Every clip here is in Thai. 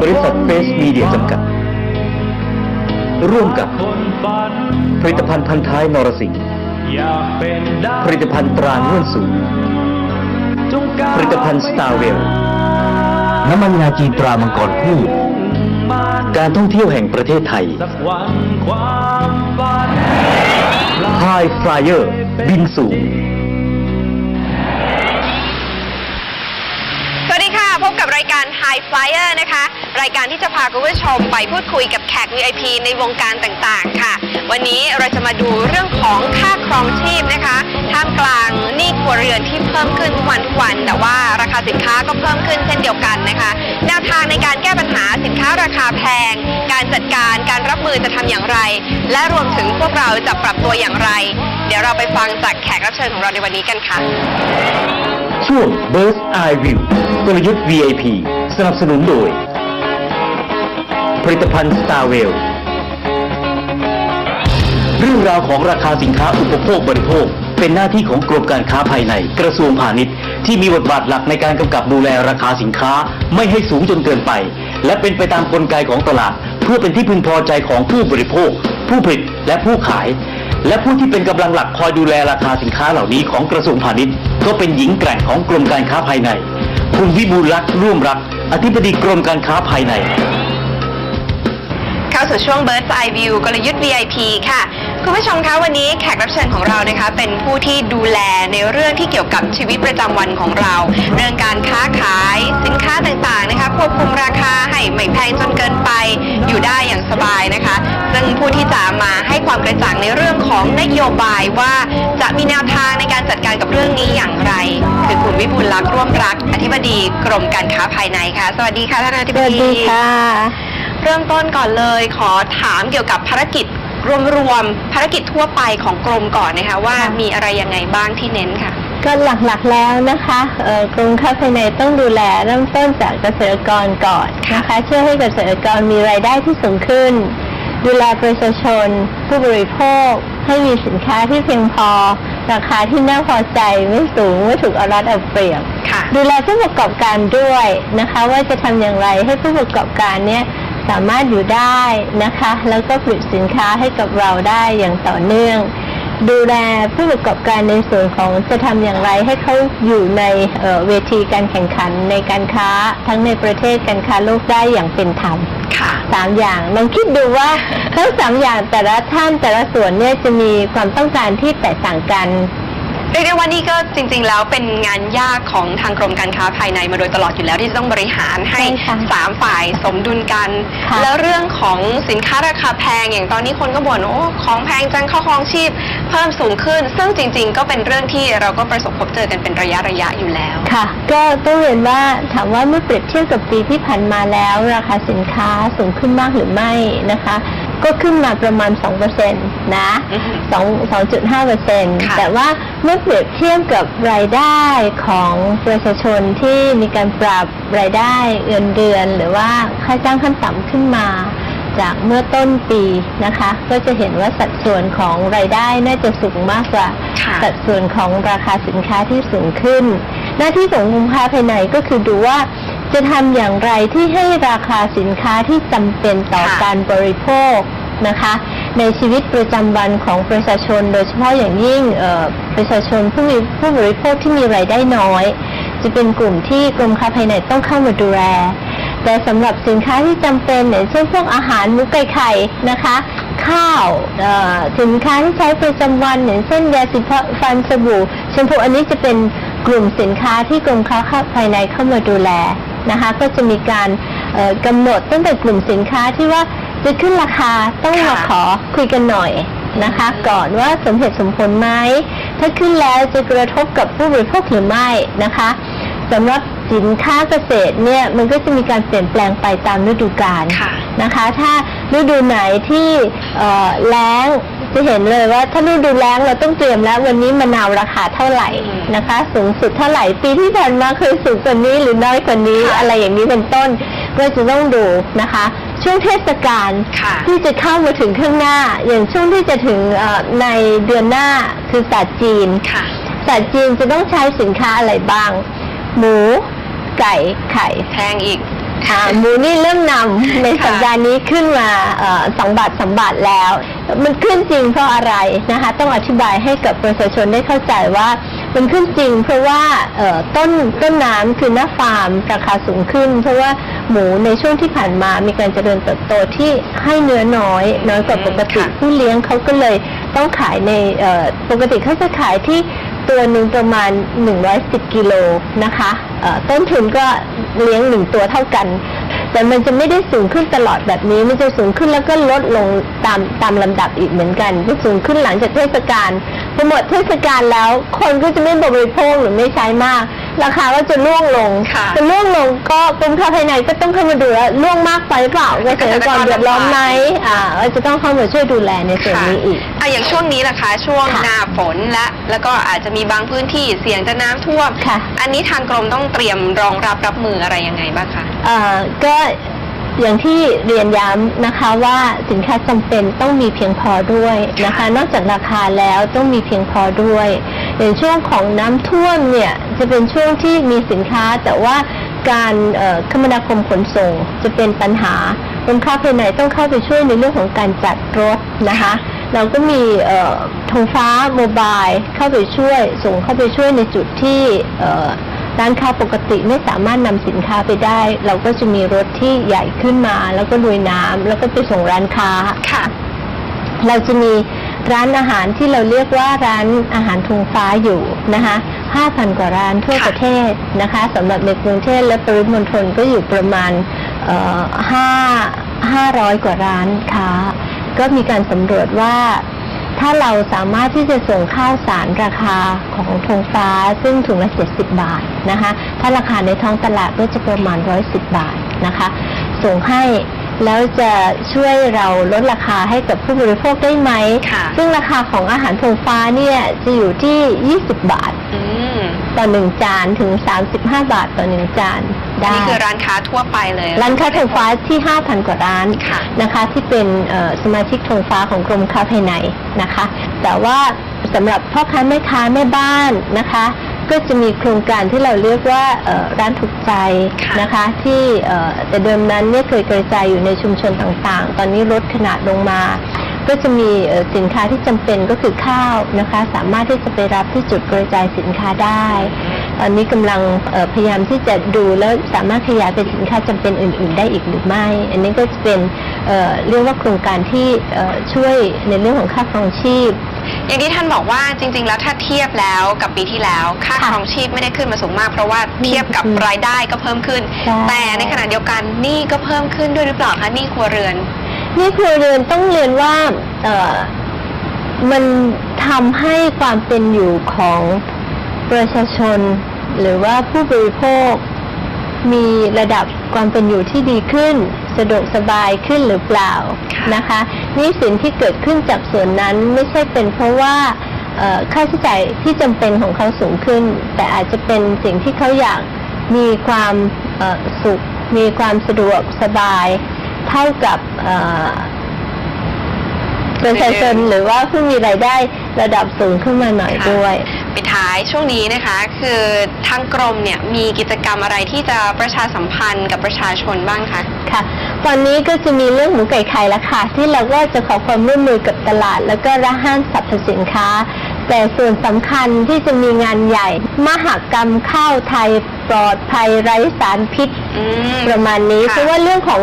บริษัทเฟสมีเดียจำกัด ร่วมกับ ผลิตภัณฑ์พันท้ายนรสิงห์ผลิตภัณฑ์ตราง่วนสูง ผลิตภัณฑ์สตาร์เวล น้ำมันงาจีนตรามังกรคู่ การท่องเที่ยวแห่งประเทศไทยไฮฟลายเออร์ บินสูง รายการ High Flyer นะคะ รายการที่จะพาคุณผู้ชมไปพูดคุยกับแขก VIP ในวงการต่างๆ ค่ะ วันนี้เราจะมาดูเรื่องของค่าครองชีพนะคะ ท่ามกลางหนี้ครัวเรือนที่เพิ่มขึ้นทุกวันทุกวัน แต่ว่าราคาสินค้าก็เพิ่มขึ้นเช่นเดียวกันนะคะ แนวทางในการแก้ปัญหาสินค้าราคาแพง การจัดการการรับมือจะทำอย่างไร และรวมถึงพวกเราจะปรับตัวอย่างไร เดี๋ยวเราไปฟังจากแขกรับเชิญของเราในวันนี้กันค่ะ ช่วง Burst Eye View กลยุทธ์ VIP สนับสนุนโดย ผลิตภัณฑ์ Star w e l l เรื่องราวของราคาสินค้าอุปโภคบริโภค เป็นหน้าที่ของกรมการค้าภายในกระทรวงพาณิชย์ ที่มีบทบาทหลักในการกำกับดูแลราคาสินค้าไม่ให้สูงจนเกินไป และเป็นไปตามกลไกของตลาด เพื่อเป็นที่พึงพอใจของผู้บริโภค ผู้ผลิตและผู้ขาย และผู้ที่เป็นกำลังหลักคอยดูแลราคาสินค้าเหล่านี้ของกระทรวงพาณิชย์ ก็เป็นหญิงแกร่งของกรมการค้าภายใน คุณวิบูลรักษ์ร่วมรัก อธิบดีกรมการค้าภายในาสู่ช่วง Bird's Eye View กลยุทธ์ VIP ค่ะ คุณผู้ชมคะวันนี้แขกรับเชิญของเรานะคะ เป็นผู้ที่ดูแลในเรื่องที่เกี่ยวกับชีวิตประจำวันของเรา เรื่องการค้าขายสินค้าต่างๆนะคะควบคุมราคาให้ไม่แพงจนเกินไปอยู่ได้อย่างสบายนะคะ ซึ่งผู้ที่จะมาให้ความกระจ่างในเรื่องของนโยบายว่าจะมีแนวทางในการจัดการกับเรื่องนี้อย่างไร คือคุณวิบูลลักษ์ร่วมรัก อธิบดีกรมการค้าภายในค่ะ สวัสดีค่ะท่านอธิบสวัสดีดีค่ะ ริ่มต้นก่อนเลย ขอถามเกี่ยวกับภารกิจรวมๆภารกิจทั่วไปของกรมก่อนนะคะว่าค่ะมีอะไรยังไงบ้างที่เน้นค่ะ ก็หลักๆแล้วนะคะเอ่อกรมค้าภายในต้องดูแลเริ่มต้นจากเกษตรกรก่อนนะคะช่วยให้เกษตรกรมีรายได้ที่สูงขึ้น ดูแลประชาชน ผู้บริโภค ให้มีสินค้าที่เพียงพอ ราคาที่น่าพอใจไม่สูงไม่ถูกเอารัดเอาเปรียบค่ะดูแลผู้ประกอบการด้วยนะคะ ว่าจะทำอย่างไรให้ผู้ประกอบการเนี่ย สามารถอยู่ได้นะคะ แล้วก็ผลิตสินค้าให้กับเราได้อย่างต่อเนื่อง ดูแลผู้ประกอบการในส่วนของจะทำอย่างไรให้เขาอยู่ในเอ่อเวทีการแข่งขันในการค้าทั้งในประเทศการค้าโลกได้อย่างเป็นธรรมค่ะสามอย่างลองคิดดูว่าทั้งสามอย่างแต่ละท่านแต่ละส่วนเนี่ยจะมีความต้องการที่แตกต่างกัน เรียกได้ว่านี่ก็จริง ๆ แล้วเป็นงานยากของทางกรมการค้าภายในมาโดยตลอดอยู่แล้วที่จะต้องบริหารให้ใช่ค่ะสามฝ่ายสมดุลกัน ค่ะแล้วเรื่องของสินค้าราคาแพงอย่างตอนนี้คนก็บ่นโอ้ของแพงจังข้าวครองชีพ เพิ่มสูงขึ้น ซึ่งจริง ๆ ก็เป็นเรื่องที่เราก็ประสบพบเจอกันเป็นระยะระยะๆอยู่แล้ว ค่ะ ก็ต้องเรียนว่าถามว่าเมื่อเปรียบเทียบกับปีที่ผ่านมาแล้ว ราคาสินค้าสูงขึ้นมากหรือไม่นะคะ ก็ขึ้นมาประมาณ 2%นะอือฮึ2 2.5%ค่ะแต่ว่าเมื่อเปรียบเทียบกับรายได้ของประชาชนที่มีการปรับรายได้เงินเดือน หรือว่าค่าจ้างขั้นต่ำขึ้นมาจากเมื่อต้นปีนะคะ ก็จะเห็นว่าสัดส่วนของรายได้น่าจะสูงมากกว่าค่ะสัดส่วนของราคาสินค้าที่สูงขึ้น หน้าที่ของกรมค้าภายในก็คือดูว่า จะทำอย่างไรที่ให้ราคาสินค้าที่จำเป็นต่อค่ะการบริโภคนะคะ ในชีวิตประจำวันของประชาชน โดยเฉพาะอย่างยิ่งเอ่อประชาชนผู้มีผู้บริโภคที่มีรายได้น้อย จะเป็นกลุ่มที่กรมค้าภายในต้องเข้ามาดูแล แต่สำหรับสินค้าที่จำเป็นอย่างเช่นพวกอาหารหมูไก่ไข่นะคะ ข้าวเอ่อสินค้าที่ใช้ประจำวันอย่างเช่นยาสีฟันสบู่แชมพูอันนี้จะเป็นกลุ่มสินค้าที่กรมค้าภายในเข้ามาดูแล นะคะ ก็จะมีการเอ่อกำหนดตั้งแต่กลุ่มสินค้าที่ว่าจะขึ้นราคาต้องมาค่ะขอคุยกันหน่อยนะคะ ก่อนว่าสมเหตุสมผลไหมถ้าขึ้นแล้วจะกระทบกับผู้บริโภคหรือไม่นะคะสำหรับ สินค้าเกษตรเนี่ยมันก็จะมีการเปลี่ยนแปลงไปตามฤดูกาลค่ะ นะคะ ถ้าฤดูไหนที่เอ่อแล้งจะเห็นเลยว่าถ้าฤดูแล้งเราต้องเตรียมแล้ว วันนี้มะนาวราคาเท่าไหร่อืมนะคะ สูงสุดเท่าไหร่ปีที่ผ่านมาเคยสูงกว่านี้หรือน้อยกว่านี้ค่ะอะไรอย่างนี้เป็นต้นก็จะต้องดูนะคะ ช่วงเทศกาลค่ะที่จะเข้ามาถึงข้างหน้า อย่างช่วงที่จะถึงเอ่อในเดือนหน้าคือศาสตร์จีนค่ะศาสตร์จีนจะต้องใช้สินค้าอะไรบ้าง หมู ไก่ไข่แพงอีกอ่าหมูนี่เริ่มนำในค่ะสัปดาห์นี้ขึ้นมาเอ่อสองบาทสามบาทแล้ว มันขึ้นจริงเพราะอะไรนะคะ ต้องอธิบายให้กับประชาชนได้เข้าใจว่ามันขึ้นจริงเพราะว่าเอ่อต้นต้นน้ำคือหน้าฟาร์มราคาสูงขึ้น เพราะว่าหมูในช่วงที่ผ่านมามีการเจริญเติบโตที่ให้เนื้อน้อย น้อยกว่าปกติค่ะผู้เลี้ยงเขาก็เลยต้องขายในเอ่อปกติเขาจะขายที่ ตัวหนึ่งประมาณ 110กิโลนะคะต้นทุนก็เลี้ยงหนึ่งตัวเท่ากัน แต่มันจะไม่ได้สูงขึ้นตลอดแบบนี้ มันจะสูงขึ้นแล้วก็ลดลงตามตามลำดับอีกเหมือนกันจะสูงขึ้นหลังจากเทศกาลพอหมดเทศกาลแล้ว คนก็จะไม่บริโภคหรือไม่ใช้มาก ราคาก็จะร่วงลงค่ะจะร่วงลงก็กรมค้าภายในก็ต้องเข้ามาดูว่าร่วงมากไปหรือเปล่าเกษตรกรเดือดร้อนไหมอ่าก็จะต้องเข้ามาช่วยดูแลในส่วนนี้อีกอะอย่างช่วงนี้ล่ะคะช่วงค่ะหน้าฝนและแล้วก็อาจจะมีบางพื้นที่เสี่ยงจะน้ำท่วมค่ะอันนี้ทางกรมต้องเตรียมรองรับรับมืออะไรยังไงบ้างคะเอ่อก็ อย่างที่เรียนย้ำนะคะว่าสินค้าจำเป็นต้องมีเพียงพอด้วยนะคะ นอกจากราคาแล้วต้องมีเพียงพอด้วยอย่างช่วงของน้ำท่วมเนี่ยจะเป็นช่วงที่มีสินค้าแต่ว่าการเอ่อคมนาคมขนส่งจะเป็นปัญหากรมค้าภายในต้องเข้าไปช่วยในเรื่องของการจัดรถนะคะ เราก็มีเอ่อธงฟ้าโมบายเข้าไปช่วยส่งเข้าไปช่วยในจุดที่เอ่อ ร้านค้าปกติไม่สามารถนำสินค้าไปได้ เราก็จะมีรถที่ใหญ่ขึ้นมา แล้วก็ลุยน้ำแล้วก็ไปส่งร้านค้าค่ะ เราจะมีร้านอาหารที่เราเรียกว่าร้านอาหารธงฟ้าอยู่นะคะ5,000 กว่าร้านทั่วค่ะประเทศนะคะสำหรับในกรุงเทพและปริมณฑลก็อยู่ประมาณเอ่อ5 500 กว่าร้านค้า ก็มีการสำรวจว่า ถ้าเราสามารถที่จะส่งข้าวสารราคาของธงฟ้าซึ่งถุงละ 70 บาทนะคะ ถ้าราคาในท้องตลาดก็จะประมาณ 110 บาทนะคะ ส่งให้แล้วจะช่วยเราลดราคาให้กับผู้บริโภคได้ไหมค่ะซึ่งราคาของอาหารธงฟ้าเนี่ยจะอยู่ที่ 20 บาทอืม ต่อหนึ่งจานถึง 35 บาทต่อหนึ่งจานได้นี่คือร้านค้าทั่วไปเลย ร้านค้าธงฟ้าที่ 5,000 กว่าร้านค่ะนะคะ ที่เป็นเอ่อสมาชิกธงฟ้าของกรมค้าภายในนะคะ แต่ว่าสำหรับพ่อค้าแม่ค้าแม่บ้านนะคะ ก็จะมีโครงการที่เราเรียกว่าเอ่อร้านถูกใจค่ะนะคะ ที่เอ่อแต่เดิมนั้นเนี่ยเคยกระจายอยู่ในชุมชนต่างๆ ตอนนี้ลดขนาดลงมา ก็จะมีเอ่อสินค้าที่จำเป็นก็คือข้าวนะคะ สามารถที่จะไปรับที่จุดกระจายสินค้าได้ตอนนี้กำลังเอ่อพยายามที่จะดูแล้วสามารถขยายเป็นสินค้าจำเป็นอื่น ๆ ได้อีกหรือไม่ อันนี้ก็จะเป็นเอ่อเรียกว่าโครงการที่เอ่อช่วยในเรื่องของค่าครองชีพ อย่างที่ท่านบอกว่าจริง ๆ แล้วถ้าเทียบแล้วกับปีที่แล้ว ค่าค่ะครองชีพไม่ได้ขึ้นมาสูงมาก เพราะว่าเทียบกับอืมรายได้ก็เพิ่มขึ้นใช่แต่ในขณะเดียวกันหนี้ก็เพิ่มขึ้นด้วยหรือเปล่าคะหนี้ครัวเรือน นี่ครัวเรือนต้องเรียนว่าเอ่อมันทำให้ความเป็นอยู่ของประชาชน หรือว่าผู้บริโภค มีระดับความเป็นอยู่ที่ดีขึ้น สะดวกสบายขึ้นหรือเปล่าค่ะนะคะหนี่สินที่เกิดขึ้นจากส่วนนั้นไม่ใช่เป็นเพราะว่าเอ่อค่าใช้จ่ายที่จำเป็นของเขาสูงขึ้น แต่อาจจะเป็นสิ่งที่เขาอยากมีความเอ่อสุข มีความสะดวกสบาย เท่ากับเอ่อประชาชนหรือว่าผู้มีรายได้ระดับสูงขึ้นมาหน่อยค่ะด้วยปิดท้ายช่วงนี้นะคะ คือทางกรมเนี่ยมีกิจกรรมอะไรที่จะประชาสัมพันธ์กับประชาชนบ้างคะค่ะ ตอนนี้ก็จะมีเรื่องหมูไก่ไข่ละค่ะ ที่เราก็จะขอความร่วมมือกับตลาด แล้วก็ร้านห้างสรรพสินค้า แต่ส่วนสำคัญที่จะมีงานใหญ่ มหกรรมข้าวไทยปลอดภัยไร้สารพิษอืมประมาณนี้ค่ะเพราะว่าเรื่องของ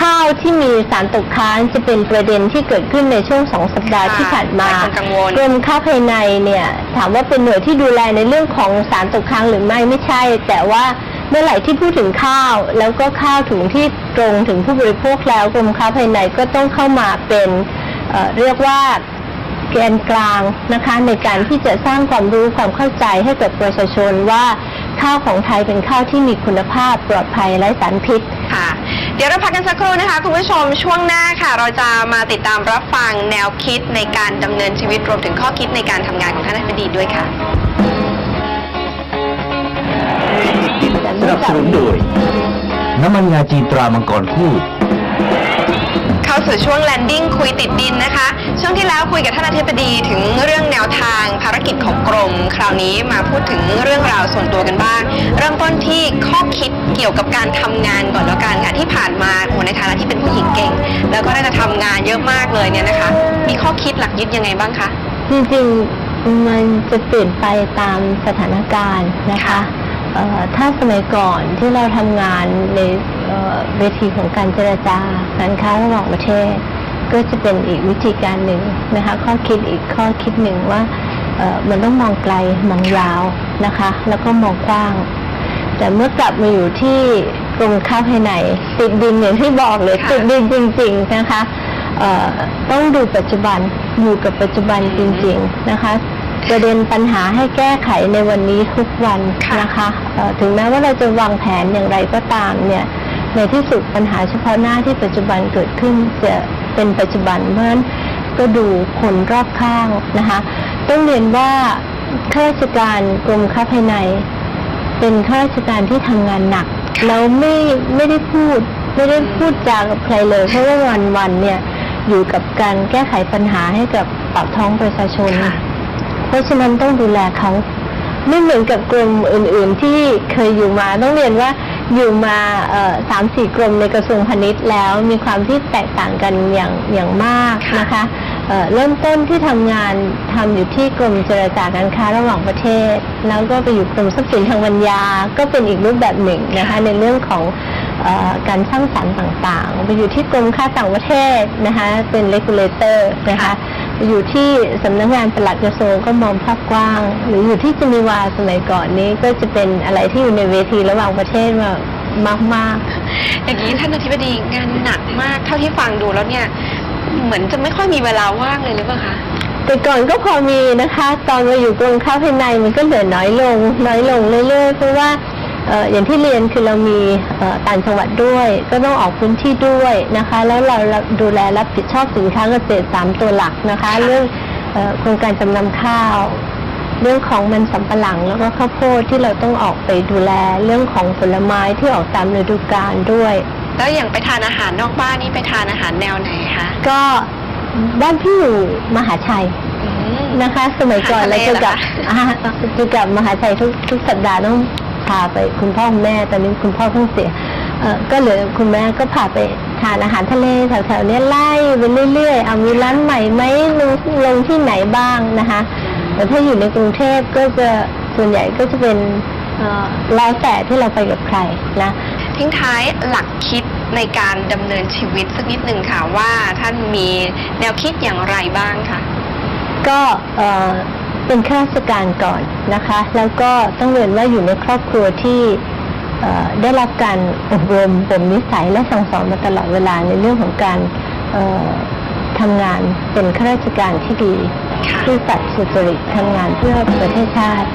ข้าวที่มีสารตกค้างจะเป็นประเด็นที่เกิดขึ้นในช่วงสองสัปดาห์ค่ะที่ผ่านมาหลายคนกังวล กรมค้าภายในเนี่ยถามว่าเป็นหน่วยที่ดูแลในเรื่องของสารตกค้างหรือไม่ไม่ใช่ แต่ว่าเมื่อไหร่ที่พูดถึงข้าว แล้วก็ข้าวถุงที่ตรงถึงผู้บริโภคแล้วกรมค้าภายในก็ต้องเข้ามาเป็นเอ่อเรียกว่า แกนกลางนะคะในการที่จะสร้างความรู้ความเข้าใจให้กับประชาชนว่า ข้าวของไทยเป็นข้าวที่มีคุณภาพปลอดภัยไร้สารพิษ ค่ะ เดี๋ยวเราพักกันสักครู่นะคะ คุณผู้ชมช่วงหน้าค่ะ เราจะมาติดตามรับฟังแนวคิดในการดำเนินชีวิตรวมถึงข้อคิดในการทำงานของท่านอธิบดีด้วยค่ะ สนับสนุนโดย น้ำมันงาจีนตรามังกรคู่ค่ะ เข้าสู่ช่วงแลนดิ้งคุยติดดินนะคะ ช่วงที่แล้วคุยกับท่านอธิบดีถึงเรื่องแนวทางภารกิจของกรม คราวนี้มาพูดถึงเรื่องราวส่วนตัวกันบ้าง เริ่มต้นที่ข้อคิดเกี่ยวกับการทำงานก่อนแล้วกันค่ะที่ผ่านมาโอ้ในฐานะที่เป็นผู้หญิงเก่ง แล้วก็ได้จะทำงานเยอะมากเลยเนี่ยนะคะ มีข้อคิดหลักยึดยังไงบ้างคะจริงๆมันจะเปลี่ยนไปตามสถานการณ์นะคะคะถ้าสมัยก่อนที่เราทำงานใน เอ่อเวทีของการเจรจาการค้าระหว่างประเทศ ก็จะเป็นอีกวิธีการหนึ่งนะคะข้อคิดอีกข้อคิดหนึ่งว่าเอ่อมันต้องมองไกลมองยาวนะคะ แล้วก็มองกว้าง แต่เมื่อกลับมาอยู่ที่กรมค้าภายในติดดินอย่างที่บอกเลยค่ะติดดินจริง ๆนะคะเอ่อต้องดูปัจจุบันอยู่กับปัจจุบันจริง ๆนะคะประเด็นปัญหาให้แก้ไขในวันนี้ทุกวันค่ะนะคะเอ่อถึงแม้ว่าเราจะวางแผนอย่างไรก็ตามเนี่ย ในที่สุดปัญหาเฉพาะหน้าที่ปัจจุบันเกิดขึ้นจะเป็นปัจจุบันเพราะฉะนั้นก็ดูคนรอบข้างนะคะต้องเรียนว่าข้าราชการกรมค้าภายใน เป็นข้าราชการที่ทำงานหนักแล้วไม่ไม่ได้พูดไม่ได้พูดจากับใครเลยเพราะว่าวันวันๆเนี่ยอยู่กับการแก้ไขปัญหาให้กับปากท้องประชาชนค่ะเพราะฉะนั้นต้องดูแลเขาไม่เหมือนกับกรมอื่น ๆ ที่เคยอยู่มาต้องเรียนว่า อยู่มาเอ่อสามสี่กรมในกระทรวงพาณิชย์แล้วมีความที่แตกต่างกันอย่างอย่างมากค่ะนะคะเอ่อเริ่มต้นที่ทำงานทำอยู่ที่กรมเจรจาการค้าระหว่างประเทศ แล้วก็ไปอยู่กรมทรัพย์สินทางปัญญา ก็เป็นอีกรูปแบบหนึ่งนะคะในเรื่องของเออการสร้างสรรค์ต่างๆ ไปอยู่ที่กรมค้าต่างประเทศนะคะเป็น regulator นะคะค่ะ อยู่ที่สำนักงานปลัดกระทรวงก็มองภาพกว้าง หรืออยู่ที่เจนีวาสมัยก่อนนี้ก็จะเป็นอะไรที่อยู่ในเวทีระหว่างประเทศมามากอย่างนี้ท่านอธิบดีงานหนักมากเท่าที่ฟังดูแล้วเนี่ย เหมือนจะไม่ค่อยมีเวลาว่างเลยหรือเปล่าคะๆแต่ก่อนก็พอมีนะคะ ตอนมาอยู่กรมค้าภายในมันก็เหลือน้อยลง น้อยลงเรื่อยๆเพราะว่าเอ่ออย่างที่เรียนคือเรามีเอ่อต่างจังหวัดด้วย ก็ต้องออกพื้นที่ด้วยนะคะ แล้วเราดูแลรับผิดชอบสินค้าเกษตรสามตัวหลักนะคะค่ะเรื่องเอ่อโครงการจำนำข้าว เรื่องของมันสำปะหลังแล้วก็ข้าวโพดที่เราต้องออกไปดูแลเรื่องของผลไม้ที่ออกตามฤดูกาลด้วย แล้วอย่างไปทานอาหารนอกบ้านนี่ไปทานอาหารแนวไหนคะก็บ้านพี่อยู่มหาชัยอืมนะคะ สมัยก่อนอาหารเราทะเลจะกลับเหรอคะอ่าจะกลับมหาชัยทุกทุกสัปดาห์ต้อง พาไปคุณพ่อคุณแม่ตอนนี้คุณพ่อเพิ่งเสียเอ่อก็เหลือคุณแม่ก็พาไปทานอาหารทะเลแถวๆเนี้ยไล่ไปเรื่อยๆเอามีร้านใหม่ไหมลงลงที่ไหนบ้างนะคะ แต่ถ้าอยู่ในกรุงเทพก็จะส่วนใหญ่ก็จะเป็นเอ่อแล้วแต่ที่เราไปกับใครนะทิ้งท้ายหลักคิดในการดำเนินชีวิตสักนิดหนึ่งค่ะว่าท่านมีแนวคิดอย่างไรบ้างคะก็ เอ่อเป็นข้าราชการก่อนนะคะ แล้วก็ต้องเรียนว่าอยู่ในครอบครัวที่เอ่อได้รับการอบรมบ่มนิสัยและสั่งสอนมาตลอดเวลาในเรื่องของการเอ่อทำงานเป็นข้าราชการที่ดีค่ะที่สัตย์สุจริตทำงานเพื่อประเทศชาติ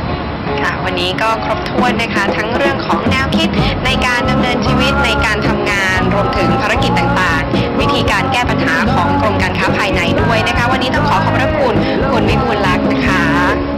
ค่ะวันนี้ก็ครบถ้วนนะคะ ทั้งเรื่องของแนวคิดในการดำเนินชีวิตในการทำงานรวมถึงภารกิจต่างๆ วิธีการแก้ปัญหาของกรมการค้าภายในด้วยนะคะ วันนี้ต้องขอขอบพระคุณคุณวิบูลลักษ์นะคะ